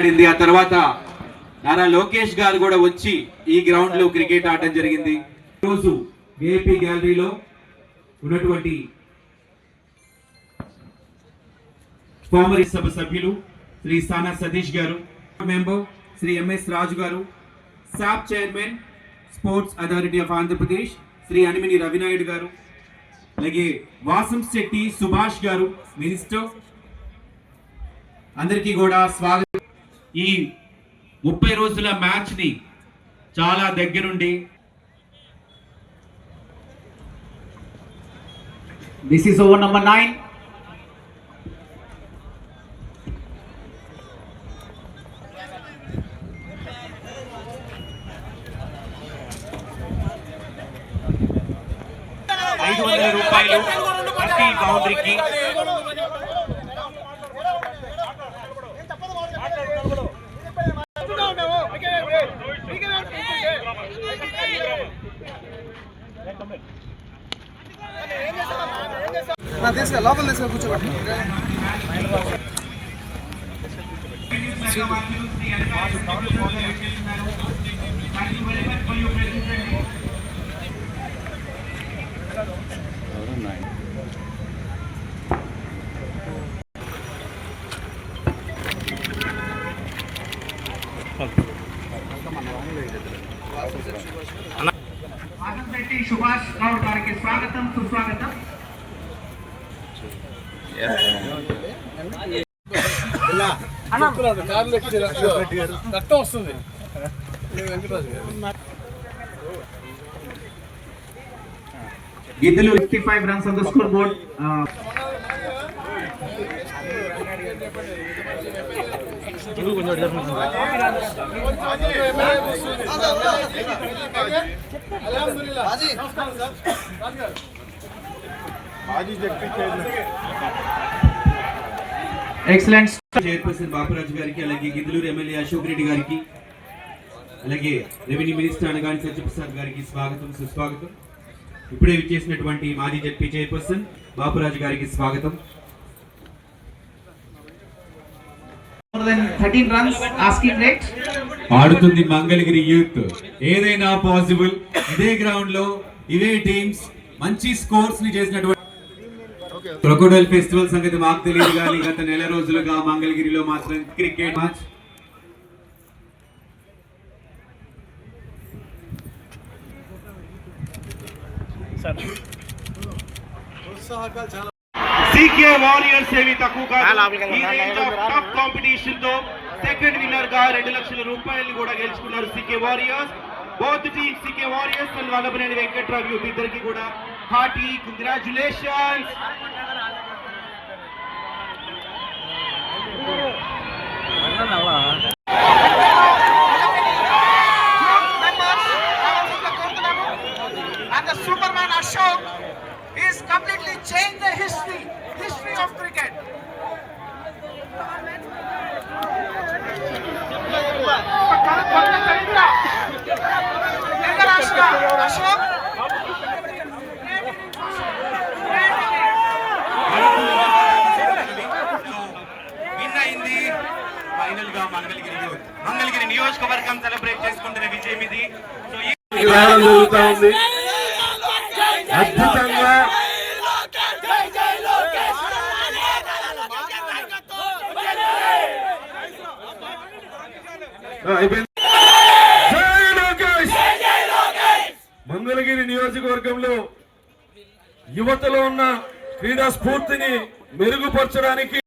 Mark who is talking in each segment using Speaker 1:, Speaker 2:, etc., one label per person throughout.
Speaker 1: ఆడింది. ఆ తర్వాత నారా లోకేష్ గారు కూడా వచ్చి ఈ గ్రౌండ్లో క్రికెట్ ఆడడం జరిగింది. రోజు విఐపి గ్యాలరీలో ఉన్నటువంటి ఫార్మర్ సభ సభ్యులు శ్రీ సానా సతీష్ గారు మెంబర్ శ్రీ ఎంఎస్ రాజు గారు SAAP chairman sports authority of Andhra Pradesh Shri Animini Ravinaidu గారు అలాగే వాసం శెట్టి సుభాష్ గారు మినిస్టర్ అందరికీ కూడా స్వాగతం. ఈ ముప్పై రోజుల మ్యాచ్ని చాలా దగ్గరుండి this is over number
Speaker 2: nine తీసుకెళ్ళి లోపల తీసుకెళ్ళి కూర్చోబెట్టి.
Speaker 3: ఎవరున్నాయి
Speaker 2: రక్తం వస్తుంది
Speaker 1: గిద్దలు
Speaker 3: 55 runs on the scoreboard. Uh, excellent.
Speaker 1: Chairperson Baparaju గారికి అలాగే గిద్దలూరు ఎమ్మెల్యే అశోక్ రెడ్డి గారికి అలాగే రెవెన్యూ మినిస్టర్ అనగాని సత్యప్రసాద్ గారికి స్వాగతం సుస్వాగతం. ఇప్పుడే విచ్చేసినటువంటి మాజీ జడ్పీ చైర్పర్సన్ బాపురాజు గారికి స్వాగతం.
Speaker 3: More than 13 runs asking rate.
Speaker 1: ఆడుతుంది మంగళగిరి యూత్. ఏదైనా పాసిబుల్ ఇదే గ్రౌండ్లో ఇదే టీమ్స్ మంచి స్కోర్స్ని చేసినటువంటి క్రొకోడైల్ ఫెస్టివల్ సంగతి మాకు తెలియదు కానీ గత నెల రోజులుగా మంగళగిరిలో మాత్రం క్రికెట్ మ్యాచ్. సీకే వారియర్స్ ఏవి తక్కువ కాదు. ఈ రేంజ్ ఆఫ్ టఫ్ కాంపిటీషన్తో సెకండ్ విన్నర్గా రెండు లక్షల రూపాయలు కూడా గెలుచుకున్నారు CK warriors both team CK warriors and Vallabhaneni Venkatrao youth ఇద్దరికి కూడా హార్టీ కంగ్రాచులేషన్స్ నియోజకవర్గం సెలబ్రేట్ చేసుకుంటున్న విజయం ఇది. సో ఈ
Speaker 4: విధానం జరుగుతా ఉంది. అద్భుతంగా! మంగళగిరి నియోజకవర్గంలో యువతలో ఉన్న క్రీడా స్ఫూర్తిని మెరుగుపరచడానికి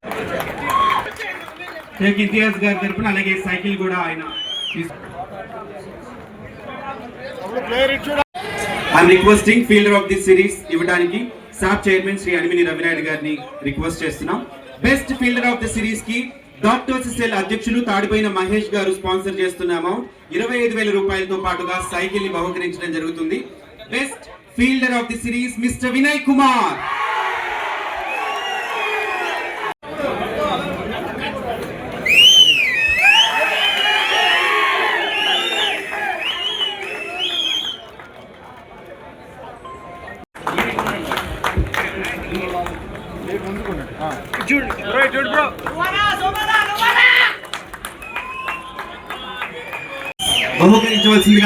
Speaker 1: ఇంతియాజ్ గారి తరపున అలాగే సైకిల్ కూడా ఆయన I'm requesting fielder of the series ఇవ్వడానికి సాబ్ చైర్మన్ శ్రీ అనిమిని రవినాయుడు గారిని రిక్వెస్ట్ చేస్తున్నాం. బెస్ట్ ఫీల్డర్ ఆఫ్ ది సిరీస్కి డాక్టర్స్ సెల్ అధ్యక్షులు తాడిపోయిన మహేష్ గారు స్పాన్సర్ చేస్తున్న అమౌంట్ ఇరవై ఐదు వేల రూపాయలతో పాటుగా సైకిల్ని బహుకరించడం జరుగుతుంది. Best fielder of the series mister Vinay Kumar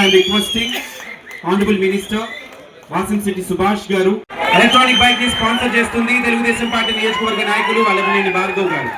Speaker 1: I'm requesting honourable minister Vasam Shetty Subhash గారు ఎలక్ట్రానిక్ బైక్ని స్పాన్సర్ చేస్తుంది తెలుగుదేశం పార్టీ నియోజకవర్గ నాయకులు వల్లభనేని భార్గవ్ గారు.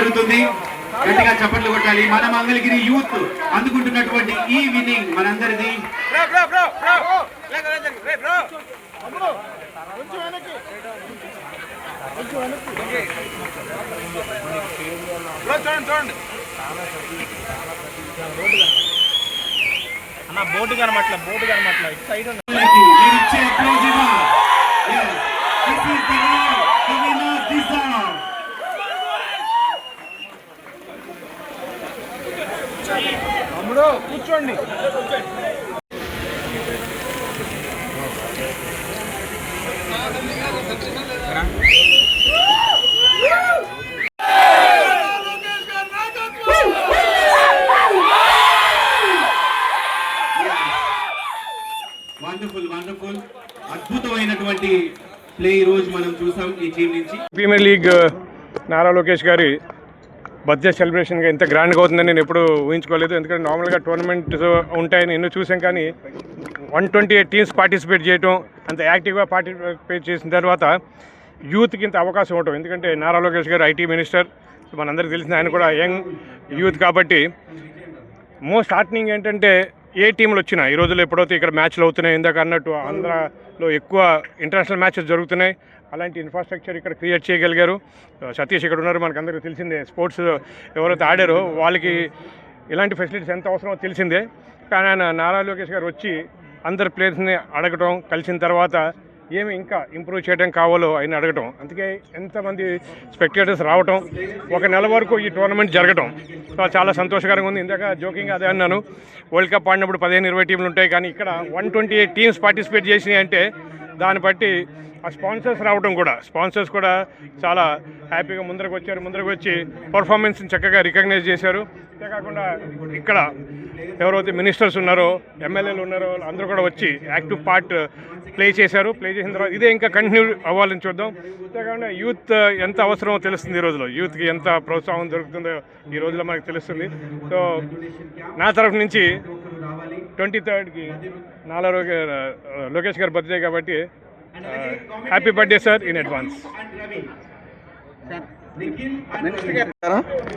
Speaker 1: జరుగుతుంది. గట్టిగా చప్పట్లు కొట్టాలి. మన మంగళగిరి యూత్ అందుకుంటున్నటువంటి ఈ విన్నింగ్ మనందరిది.
Speaker 3: అన్న బోర్డు కనమట్ల బోర్డు కనమట్ల ఇటు సైడ్
Speaker 1: ఇచ్చే
Speaker 2: కూర్చోండి.
Speaker 1: వండర్ఫుల్ వండర్ఫుల్ అద్భుతమైనటువంటి ప్లే ఈ రోజు మనం చూసాం ఈ టీం నుంచి.
Speaker 5: ప్రీమియర్ లీగ్ నారా లోకేష్ గారి బర్త్డే సెలబ్రేషన్గా ఇంత గ్రాండ్గా అవుతుందని నేను ఎప్పుడు ఊహించుకోలేదు. ఎందుకంటే నార్మల్గా టోర్నమెంట్స్ ఉంటాయని ఎన్నో చూసాం కానీ one twenty eight teams participate చేయటం అంత యాక్టివ్గా పార్టిసిపేట్ చేసిన తర్వాత యూత్కి ఇంత అవకాశం ఉండటం ఎందుకంటే నారా లోకేష్ గారు ఐటీ మినిస్టర్ మనందరికీ తెలిసిన ఆయన కూడా యంగ్ యూత్ కాబట్టి మోస్ట్ స్టార్టింగ్ ఏంటంటే ఏ టీంలు వచ్చినా ఈ రోజుల్లో ఎప్పుడైతే ఇక్కడ మ్యాచ్లు అవుతున్నాయి ఇందాక అన్నట్టు ఆంధ్రాలో ఎక్కువ ఇంటర్నేషనల్ మ్యాచెస్ జరుగుతున్నాయి అలాంటి ఇన్ఫ్రాస్ట్రక్చర్ ఇక్కడ క్రియేట్ చేయగలిగారు. సతీష్ ఇక్కడ ఉన్నారు మనకు అందరికీ తెలిసిందే. స్పోర్ట్స్ ఎవరైతే ఆడారో వాళ్ళకి ఇలాంటి ఫెసిలిటీస్ ఎంత అవసరమో తెలిసిందే. కానీ ఆయన నారా లోకేష్ గారు వచ్చి అందరి ప్లేయర్స్ని అడగటం కలిసిన తర్వాత ఏమి ఇంకా ఇంప్రూవ్ చేయడం కావాలో ఆయన అడగటం. అందుకే ఎంతమంది స్పెక్టేటర్స్ రావటం ఒక నెల వరకు ఈ టోర్నమెంట్ జరగటం. సో చాలా సంతోషకరంగా ఉంది. ఇందాక జోకింగ్ అదే అన్నాను. వరల్డ్ కప్ ఆడినప్పుడు పదిహేను ఇరవై టీంలు ఉంటాయి. కానీ ఇక్కడ one twenty eight teams participate చేసినాయి అంటే దాన్ని బట్టి ఆ స్పాన్సర్స్ రావడం కూడా. స్పాన్సర్స్ కూడా చాలా హ్యాపీగా ముందరకు వచ్చారు. ముందరకు వచ్చి పర్ఫార్మెన్స్ని చక్కగా రికగ్నైజ్ చేశారు. అంతేకాకుండా ఇక్కడ ఎవరైతే మినిస్టర్స్ ఉన్నారో ఎమ్మెల్యేలు ఉన్నారో అందరూ కూడా వచ్చి యాక్టివ్ పార్ట్ ప్లే చేశారు. ప్లే చేసిన తర్వాత ఇదే ఇంకా కంటిన్యూ అవ్వాలని చూద్దాం. అంతేకాకుండా యూత్ ఎంత అవసరమో తెలుస్తుంది ఈ రోజులో. యూత్కి ఎంత ప్రోత్సాహం దొరుకుతుందో ఈ రోజులో మనకు తెలుస్తుంది. సో నా తరఫు నుంచి ట్వంటీ థర్డ్కి నాలా లోకే- లోకేష్ గారి బర్త్డే కాబట్టి happy birthday sir in advance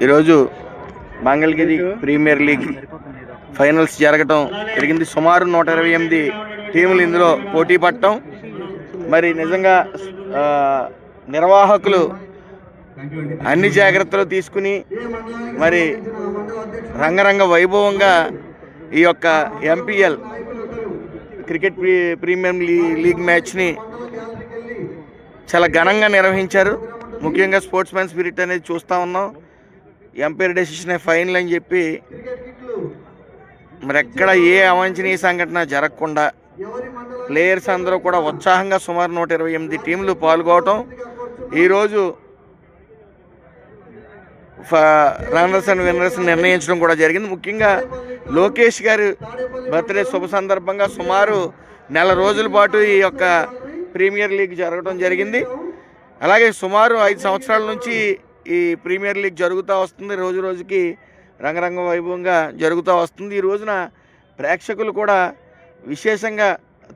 Speaker 6: ఈరోజు మంగళగిరి ప్రీమియర్ లీగ్ ఫైనల్స్ జరగటం జరిగింది. సుమారు నూట ఇరవై ఎనిమిది టీములు ఇందులో పోటీ పడటం మరి నిజంగా నిర్వాహకులు అన్ని జాగ్రత్తలు తీసుకుని మరి రంగరంగ వైభవంగా ఈ యొక్క MPL cricket pre premium le league మ్యాచ్ని చాలా ఘనంగా నిర్వహించారు. ముఖ్యంగా స్పోర్ట్స్ మ్యాన్ స్పిరిట్ అనేది చూస్తూ ఉన్నాం. ఎంపైర్ డెసిషన్ ఫైనల్ అని చెప్పి మరి ఎక్కడ ఏ అవాంఛనీయ సంఘటన జరగకుండా ప్లేయర్స్ అందరూ కూడా ఉత్సాహంగా సుమారు నూట ఇరవై ఎనిమిది టీంలు పాల్గొవటం. ఈరోజు రన్నర్స్ అండ్ విన్నర్స్ నిర్ణయించడం కూడా జరిగింది. ముఖ్యంగా లోకేష్ గారి బర్త్డే శుభ సందర్భంగా సుమారు నెల రోజుల పాటు ఈ యొక్క ప్రీమియర్ లీగ్ జరగడం జరిగింది. అలాగే సుమారు ఐదు సంవత్సరాల నుంచి ఈ ప్రీమియర్ లీగ్ జరుగుతూ వస్తుంది. రోజు రోజుకి రంగరంగ వైభవంగా జరుగుతూ వస్తుంది. ఈ రోజున ప్రేక్షకులు కూడా విశేషంగా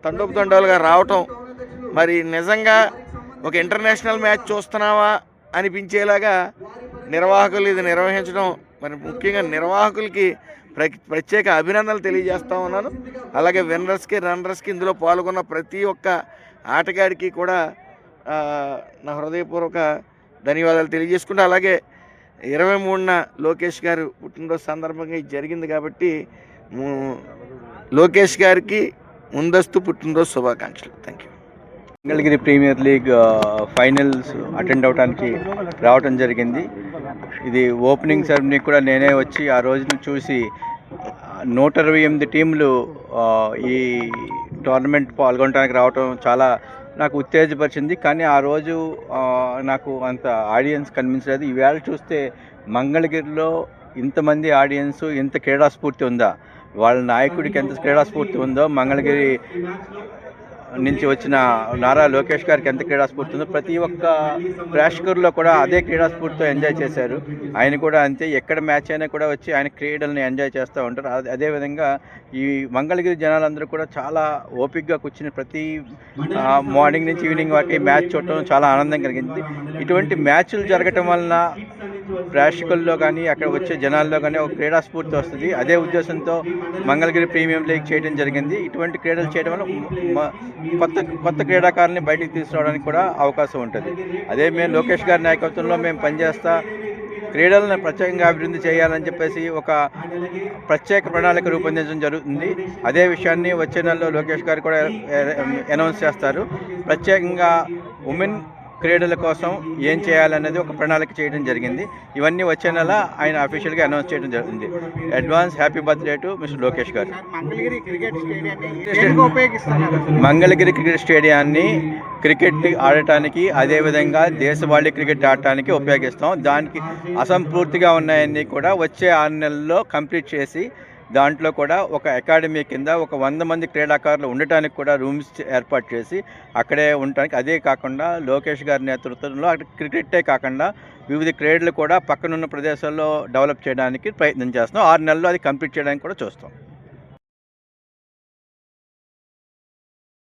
Speaker 6: తండోపు తండోలుగా రావటం మరి నిజంగా ఒక ఇంటర్నేషనల్ మ్యాచ్ చూస్తున్నావా అనిపించేలాగా నిర్వాహకులు ఇది నిర్వహించడం మరి ముఖ్యంగా నిర్వాహకులకి ప్ర ప్రత్యేక అభినందనలు తెలియజేస్తూ ఉన్నాను. అలాగే విన్నర్స్కి రన్నర్స్కి ఇందులో పాల్గొన్న ప్రతి ఒక్క ఆటగాడికి కూడా నా హృదయపూర్వక ధన్యవాదాలు తెలియజేసుకుంటూ అలాగే ఇరవై మూడున లోకేష్ గారు పుట్టినరోజు సందర్భంగా ఇది జరిగింది కాబట్టి లోకేష్ గారికి ముందస్తు పుట్టినరోజు శుభాకాంక్షలు. Thank you.
Speaker 7: Mangalagiri premier league finals attend అవడానికి రావటం జరిగింది. ఇది ఓపెనింగ్ సెరమనీ కూడా నేనే వచ్చి ఆ రోజును చూసి నూట ఇరవై ఎనిమిది టీంలు ఈ టోర్నమెంట్ పాల్గొనడానికి రావటం చాలా నాకు ఉత్తేజపరిచింది. కానీ ఆ రోజు నాకు అంత ఆడియన్స్ కనిపించలేదు. ఈవేళ చూస్తే మంగళగిరిలో ఇంతమంది ఆడియన్స్ ఇంత క్రీడాస్ఫూర్తి ఉందా? వాళ్ళ నాయకుడికి ఎంత క్రీడాస్ఫూర్తి ఉందో మంగళగిరి నుంచి వచ్చిన నారా లోకేష్ గారికి ఎంత క్రీడాస్ఫూర్తి ఉందో ప్రతి ఒక్క ప్రేక్షకుల్లో కూడా అదే క్రీడాస్ఫూర్తితో ఎంజాయ్ చేశారు. ఆయన కూడా అంతే ఎక్కడ మ్యాచ్ అయినా కూడా వచ్చి ఆయన క్రీడల్ని ఎంజాయ్ చేస్తూ ఉంటారు. అదే- అదేవిధంగా ఈ మంగళగిరి జనాలందరూ కూడా చాలా ఓపిక్గా కూర్చుని ప్రతి మార్నింగ్ నుంచి ఈవినింగ్ వరకు మ్యాచ్ చూడటం చాలా ఆనందం కలిగింది. ఇటువంటి మ్యాచ్లు జరగటం వలన ప్రేక్షకుల్లో కానీ అక్కడ వచ్చే జనాల్లో కానీ ఒక క్రీడా స్ఫూర్తి వస్తుంది. అదే ఉద్దేశంతో మంగళగిరి ప్రీమియం లీగ్ చేయడం జరిగింది. ఇటువంటి క్రీడలు చేయడం వల్ల కొత్త కొత్త క్రీడాకారుల్ని బయటికి తీసుకురావడానికి కూడా అవకాశం ఉంటుంది. అదే మేము లోకేష్ గారి నాయకత్వంలో మేము పనిచేస్తా క్రీడలను ప్రత్యేకంగా అభివృద్ధి చేయాలని చెప్పేసి ఒక ప్రత్యేక ప్రణాళిక రూపొందించడం జరుగుతుంది. అదే విషయాన్ని వచ్చే నెలలో లోకేష్ గారు కూడా అనౌన్స్ చేస్తారు. ప్రత్యేకంగా ఉమెన్ క్రీడల కోసం ఏం చేయాలనేది ఒక ప్రణాళిక చేయడం జరిగింది. ఇవన్నీ వచ్చే నెల ఆయన అఫీషియల్గా అనౌన్స్ చేయడం జరుగుతుంది advance happy birthday to mister Lokesh గారు.
Speaker 3: మంగళగిరి క్రికెట్ స్టేడియాన్ని దేనికి ఉపయోగిస్తున్నారు?
Speaker 7: మంగళగిరి క్రికెట్ స్టేడియాన్ని క్రికెట్ ఆడటానికి అదేవిధంగా దేశవాళీ క్రికెట్ ఆడటానికి ఉపయోగిస్తాం. దానికి అసంపూర్తిగా ఉన్నాయన్నీ కూడా వచ్చే ఆరు నెలల్లో కంప్లీట్ చేసి దాంట్లో కూడా ఒక అకాడమీ కింద ఒక వంద మంది క్రీడాకారులు ఉండటానికి కూడా రూమ్స్ ఏర్పాటు చేసి అక్కడే ఉండటానికి. అదే కాకుండా లోకేష్ గారి నేతృత్వంలో అక్కడ క్రికెట్టే కాకుండా వివిధ క్రీడలు కూడా పక్కనున్న ప్రదేశాల్లో డెవలప్ చేయడానికి ప్రయత్నం చేస్తున్నాం. ఆరు నెలల్లో అది కంప్లీట్ చేయడానికి కూడా చూస్తాం.